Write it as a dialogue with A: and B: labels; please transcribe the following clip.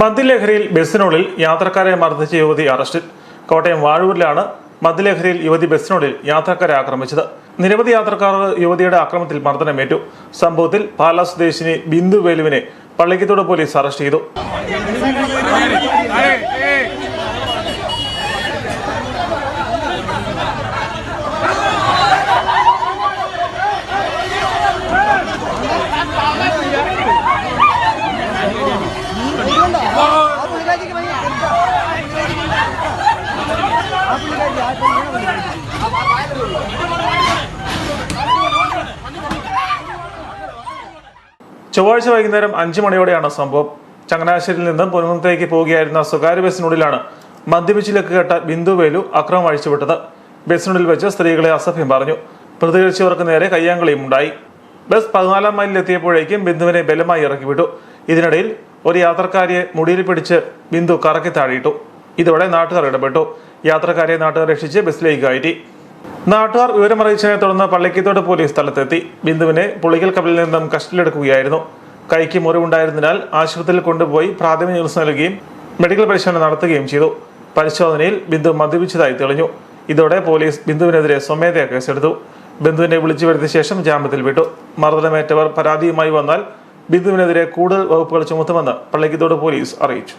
A: മദ്യലഹരിയിൽ ബസ്സിനുള്ളിൽ യാത്രക്കാരെ മർദ്ദിച്ച യുവതി അറസ്റ്റിൽ. കോട്ടയം വാഴൂരിലാണ് മദ്യലഹരിയിൽ യുവതി ബസ്സിനുള്ളിൽ യാത്രക്കാരെ ആക്രമിച്ചത്. നിരവധി യാത്രക്കാർ യുവതിയുടെ ആക്രമത്തിൽ മർദ്ദനമേറ്റു. സംഭവത്തിൽ പാലാ സ്വദേശിനി ബിന്ദു വേലുവിനെ പള്ളിക്കത്തോട് പോലീസ് അറസ്റ്റ് ചെയ്തു. ചൊവ്വാഴ്ച വൈകുന്നേരം അഞ്ചു മണിയോടെയാണ് സംഭവം. ചങ്ങനാശ്ശേരിയിൽ നിന്ന് പൊൻകുന്നത്തേക്ക് പോവുകയായിരുന്ന സ്വകാര്യ ബസ്സിനുള്ളിലാണ് മദ്യപിച്ചിലേക്ക് കേട്ട ബിന്ദു വേലു അക്രമം അഴിച്ചുവിട്ടത്. ബസ്സിനുള്ളിൽ വെച്ച് സ്ത്രീകളെ അസഭ്യം പറഞ്ഞു. പ്രതികരിച്ചവർക്ക് നേരെ കയ്യാങ്കളിയും ഉണ്ടായി. ബസ് പതിനാലാം മൈലിൽ എത്തിയപ്പോഴേക്കും ബിന്ദുവിനെ ബലമായി ഇറക്കിവിട്ടു. ഇതിനിടയിൽ ഒരു യാത്രക്കാരിയെ മുടിയിൽ പിടിച്ച് ബിന്ദു കറക്കി താഴെയിട്ടു. ഇതോടെ നാട്ടുകാർ ഇടപെട്ടു. യാത്രക്കാരെ നാട്ടുകാർ രക്ഷിച്ച് ബസ്സിലേക്ക് കയറ്റി. നാട്ടുകാർ വിവരമറിയിച്ചതിനെ തുടർന്ന് പള്ളിക്കത്തോട് പോലീസ് സ്ഥലത്തെത്തി. ബിന്ദുവിനെ പുളിക്കൽ കപ്പലിൽ നിന്നും കസ്റ്റഡിയിലെടുക്കുകയായിരുന്നു. കൈക്ക് മുറിവുണ്ടായിരുന്നതിനാൽ ആശുപത്രിയിൽ കൊണ്ടുപോയി പ്രാഥമിക ചികിത്സ നൽകുകയും മെഡിക്കൽ പരിശോധന നടത്തുകയും ചെയ്തു. പരിശോധനയിൽ ബിന്ദു മദ്യപിച്ചതായി തെളിഞ്ഞു. ഇതോടെ പോലീസ് ബിന്ദുവിനെതിരെ സ്വമേധയാ കേസെടുത്തു. ബിന്ദുവിനെ വിളിച്ചു വരുത്തിയ ശേഷം ജാമ്യത്തിൽ വിട്ടു. മർദ്ദനമേറ്റവർ പരാതിയുമായി വന്നാൽ ബിന്ദുവിനെതിരെ കൂടുതൽ വകുപ്പുകൾ ചുമത്തുമെന്ന് പള്ളിക്കത്തോട് പോലീസ് അറിയിച്ചു.